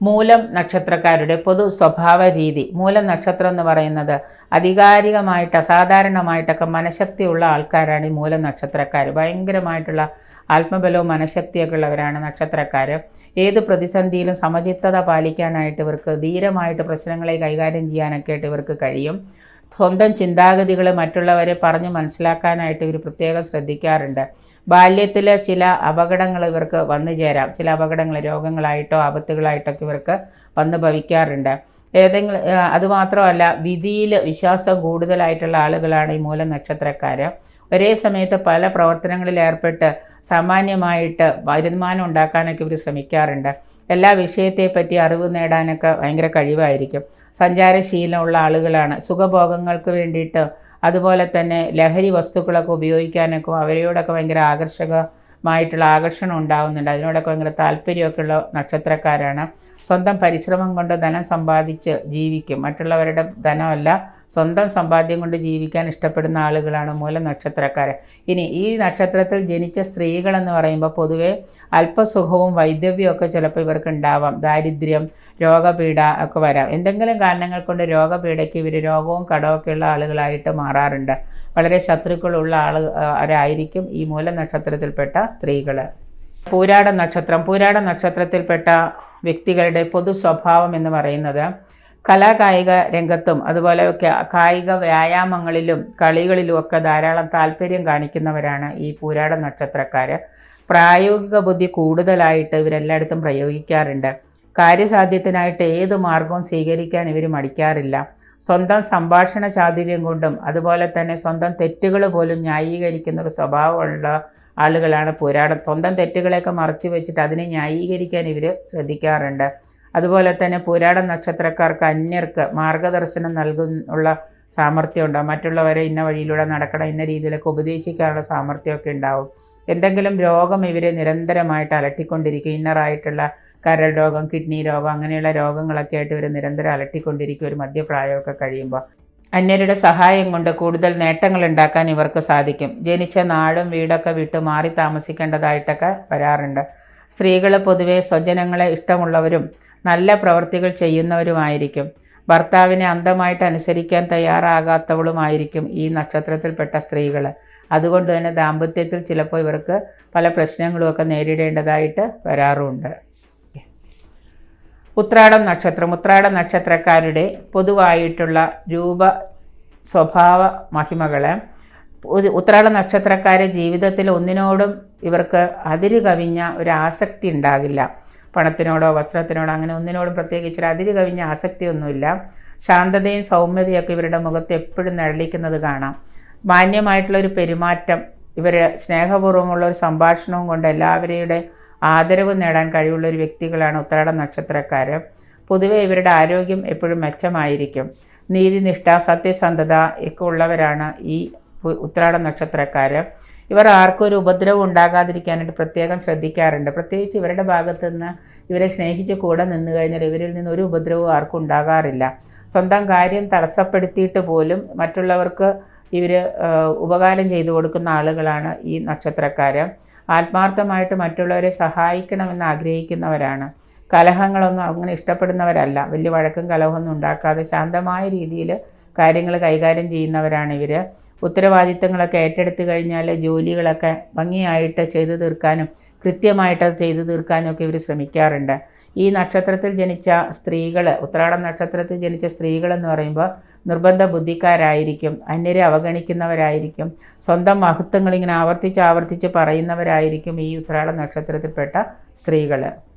മൂലം നക്ഷത്രക്കാരുടെ പൊതു സ്വഭാവ രീതി. മൂലം നക്ഷത്രം എന്ന് പറയുന്നത് അധികാരികമായിട്ട് അസാധാരണമായിട്ടൊക്കെ മനഃശക്തിയുള്ള ആൾക്കാരാണ് ഈ മൂലം നക്ഷത്രക്കാർ ഭയങ്കരമായിട്ടുള്ള ആത്മബലവും മനഃശക്തിയൊക്കെ ഉള്ളവരാണ് നക്ഷത്രക്കാർ ഏത് പ്രതിസന്ധിയിലും സമചിത്തത പാലിക്കാനായിട്ട് ഇവർക്ക് ധീരമായിട്ട് പ്രശ്നങ്ങളെ കൈകാര്യം ചെയ്യാനൊക്കെ ആയിട്ട് ഇവർക്ക് കഴിയും. സ്വന്തം ചിന്താഗതികൾ മറ്റുള്ളവരെ പറഞ്ഞു മനസ്സിലാക്കാനായിട്ട് ഇവർ പ്രത്യേകം ശ്രദ്ധിക്കാറുണ്ട്. ബാല്യത്തിലെ ചില അപകടങ്ങൾ ഇവർക്ക് വന്നു ചേരാം. ചില അപകടങ്ങൾ രോഗങ്ങളായിട്ടോ ആപത്തുകളായിട്ടൊക്കെ ഇവർക്ക് വന്ന് ഭവിക്കാറുണ്ട്. ഏതെങ്കിലും അതുമാത്രമല്ല വിധിയിൽ വിശ്വാസം കൂടുതലായിട്ടുള്ള ആളുകളാണ് ഈ മൂല നക്ഷത്രക്കാർ ഒരേ സമയത്ത് പല പ്രവർത്തനങ്ങളിൽ ഏർപ്പെട്ട് സാമാന്യമായിട്ട് വരുമാനം ഉണ്ടാക്കാനൊക്കെ ഇവർ ശ്രമിക്കാറുണ്ട്. എല്ലാ വിഷയത്തെപ്പറ്റി അറിവ് നേടാനൊക്കെ ഭയങ്കര കഴിവായിരിക്കും. സഞ്ചാരശീലമുള്ള ആളുകളാണ്. സുഖഭോഗങ്ങൾക്ക് വേണ്ടിയിട്ട് അതുപോലെ തന്നെ ലഹരി വസ്തുക്കളൊക്കെ ഉപയോഗിക്കാനൊക്കെ അവരോടൊക്കെ ഭയങ്കര ആകർഷകമായിട്ടുള്ള ആകർഷണം ഉണ്ടാകുന്നുണ്ട് അതിനോടൊക്കെ ഭയങ്കര താല്പര്യമൊക്കെ ഉള്ള നക്ഷത്രക്കാരാണ്. സ്വന്തം പരിശ്രമം കൊണ്ട് ധനം സമ്പാദിച്ച് ജീവിക്കും. മറ്റുള്ളവരുടെ ധനമല്ല സ്വന്തം സമ്പാദ്യം കൊണ്ട് ജീവിക്കാൻ ഇഷ്ടപ്പെടുന്ന ആളുകളാണ് മൂല നക്ഷത്രക്കാർ ഇനി ഈ നക്ഷത്രത്തിൽ ജനിച്ച സ്ത്രീകളെന്ന് പറയുമ്പോൾ പൊതുവേ അല്പസുഖവും വൈദ്യവ്യവും ഒക്കെ ചിലപ്പോൾ ഇവർക്ക് ഉണ്ടാവാം ദാരിദ്ര്യം രോഗപീഠ ഒക്കെ വരാം. എന്തെങ്കിലും കാരണങ്ങൾ കൊണ്ട് രോഗപീഠയ്ക്ക് ഇവർ രോഗവും കടവുമൊക്കെ ഉള്ള ആളുകളായിട്ട് മാറാറുണ്ട്. വളരെ ശത്രുക്കളുള്ള ആളുകളായിരിക്കും ഈ മൂല നക്ഷത്രത്തിൽപ്പെട്ട സ്ത്രീകൾ പൂരാട നക്ഷത്രം പൂരാട നക്ഷത്രത്തിൽപ്പെട്ട വ്യക്തികളുടെ പൊതു സ്വഭാവം എന്ന് പറയുന്നത് കലാകായിക രംഗത്തും അതുപോലെ കായിക വ്യായാമങ്ങളിലും കളികളിലും ഒക്കെ ധാരാളം താല്പര്യം കാണിക്കുന്നവരാണ് ഈ പൂരാട നക്ഷത്രക്കാർ പ്രായോഗിക ബുദ്ധി കൂടുതലായിട്ട് ഇവരെല്ലായിടത്തും പ്രയോഗിക്കാറുണ്ട്. കാര്യസാധ്യത്തിനായിട്ട് ഏത് മാർഗവും സ്വീകരിക്കാൻ ഇവർ മടിക്കാറില്ല. സ്വന്തം സംഭാഷണ ചാതുര്യം കൊണ്ടും അതുപോലെ തന്നെ സ്വന്തം തെറ്റുകൾ പോലും ന്യായീകരിക്കുന്ന ഒരു സ്വഭാവമുള്ള ആളുകളാണ് പോരാടം. സ്വന്തം തെറ്റുകളെയൊക്കെ മറച്ചു വെച്ചിട്ട് അതിനെ ന്യായീകരിക്കാൻ ഇവർ ശ്രദ്ധിക്കാറുണ്ട്. അതുപോലെ തന്നെ പുരാട നക്ഷത്രക്കാർക്ക് അന്യർക്ക് മാർഗദർശനം നൽകുന്നുള്ള സാമർഥ്യം ഉണ്ടാവും മറ്റുള്ളവരെ ഇന്ന വഴിയിലൂടെ നടക്കണം ഇന്ന രീതിയിലൊക്കെ ഉപദേശിക്കാനുള്ള സാമർഥ്യമൊക്കെ ഉണ്ടാവും. എന്തെങ്കിലും രോഗം ഇവരെ നിരന്തരമായിട്ട് അലട്ടിക്കൊണ്ടിരിക്കും. ഇന്നറായിട്ടുള്ള കരൾ രോഗം കിഡ്നി രോഗം അങ്ങനെയുള്ള രോഗങ്ങളൊക്കെ ആയിട്ട് ഇവർ നിരന്തരം അലട്ടിക്കൊണ്ടിരിക്കും ഒരു മധ്യപ്രായമൊക്കെ കഴിയുമ്പോൾ അന്യരുടെ സഹായം കൊണ്ട് കൂടുതൽ നേട്ടങ്ങൾ ഉണ്ടാക്കാൻ ഇവർക്ക് സാധിക്കും. ജനിച്ച നാടും വീടൊക്കെ വിട്ട് മാറി താമസിക്കേണ്ടതായിട്ടൊക്കെ വരാറുണ്ട്. സ്ത്രീകൾ പൊതുവെ സ്വജനങ്ങളെ ഇഷ്ടമുള്ളവരും നല്ല പ്രവൃത്തികൾ ചെയ്യുന്നവരുമായിരിക്കും. ഭർത്താവിനെ അന്ധമായിട്ട് അനുസരിക്കാൻ തയ്യാറാകാത്തവളുമായിരിക്കും ഈ നക്ഷത്രത്തിൽപ്പെട്ട സ്ത്രീകൾ അതുകൊണ്ട് തന്നെ ദാമ്പത്യത്തിൽ ചിലപ്പോൾ ഇവർക്ക് പല പ്രശ്നങ്ങളുമൊക്കെ നേരിടേണ്ടതായിട്ട് വരാറുമുണ്ട് ഉത്രാടം നക്ഷത്രം ഉത്രാട നക്ഷത്രക്കാരുടെ പൊതുവായിട്ടുള്ള രൂപ സ്വഭാവ മഹിമകളെ ഉത്രാട നക്ഷത്രക്കാരെ ജീവിതത്തിൽ ഒന്നിനോടും ഇവർക്ക് അതിര് കവിഞ്ഞ ഒരു ആസക്തി ഉണ്ടാകില്ല. പണത്തിനോടോ വസ്ത്രത്തിനോടോ അങ്ങനെ ഒന്നിനോടും പ്രത്യേകിച്ച് ഒരു അതിര് കവിഞ്ഞ ആസക്തിയൊന്നുമില്ല ശാന്തതയും സൗമ്യതയൊക്കെ ഇവരുടെ മുഖത്ത് എപ്പോഴും നിഴലിക്കുന്നത് കാണാം. മാന്യമായിട്ടുള്ള ഒരു പെരുമാറ്റം ഇവർ സ്നേഹപൂർവമുള്ള ഒരു സംഭാഷണവും കൊണ്ട് എല്ലാവരുടെ ആദരവ് നേടാൻ കഴിവുള്ള ഒരു വ്യക്തികളാണ് ഉത്രാട നക്ഷത്രക്കാർ പൊതുവെ ഇവരുടെ ആരോഗ്യം എപ്പോഴും മെച്ചമായിരിക്കും. നീതിനിഷ്ഠ സത്യസന്ധത ഒക്കെ ഉള്ളവരാണ് ഈ ഉത്രാട നക്ഷത്രക്കാർ ഇവർ ആർക്കും ഒരു ഉപദ്രവം ഉണ്ടാകാതിരിക്കാനായിട്ട് പ്രത്യേകം ശ്രദ്ധിക്കാറുണ്ട്. പ്രത്യേകിച്ച് ഇവരുടെ ഭാഗത്തു നിന്ന് ഇവരെ സ്നേഹിച്ച് കൂടെ നിന്ന് കഴിഞ്ഞാൽ ഇവരിൽ നിന്ന് ഒരു ഉപദ്രവവും ആർക്കും ഉണ്ടാകാറില്ല. സ്വന്തം കാര്യം തടസ്സപ്പെടുത്തിയിട്ട് പോലും മറ്റുള്ളവർക്ക് ഇവർ ഉപകാരം ചെയ്തു കൊടുക്കുന്ന ആളുകളാണ് ഈ നക്ഷത്രക്കാർ ആത്മാർത്ഥമായിട്ട് മറ്റുള്ളവരെ സഹായിക്കണമെന്ന് ആഗ്രഹിക്കുന്നവരാണ്. കലഹങ്ങളൊന്നും അങ്ങനെ ഇഷ്ടപ്പെടുന്നവരല്ല. വലിയ വഴക്കും കലഹമൊന്നും ഉണ്ടാക്കാതെ ശാന്തമായ രീതിയിൽ കാര്യങ്ങൾ കൈകാര്യം ചെയ്യുന്നവരാണ് ഇവർ ഉത്തരവാദിത്തങ്ങളൊക്കെ ഏറ്റെടുത്തു കഴിഞ്ഞാൽ ജോലികളൊക്കെ ഭംഗിയായിട്ട് ചെയ്തു തീർക്കാനും കൃത്യമായിട്ട് അത് ചെയ്തു തീർക്കാനും ഒക്കെ ഇവർ ശ്രമിക്കാറുണ്ട്. ഈ നക്ഷത്രത്തിൽ ജനിച്ച സ്ത്രീകൾ ഉത്രാടം നക്ഷത്രത്തിൽ ജനിച്ച സ്ത്രീകളെന്ന് പറയുമ്പോൾ നിർബന്ധ ബുദ്ധിക്കാരായിരിക്കും അന്യരെ അവഗണിക്കുന്നവരായിരിക്കും സ്വന്തം മഹത്വങ്ങൾ ഇങ്ങനെ ആവർത്തിച്ച് ആവർത്തിച്ച് പറയുന്നവരായിരിക്കും ഈ ഉത്രാട നക്ഷത്രത്തിൽപ്പെട്ട സ്ത്രീകൾ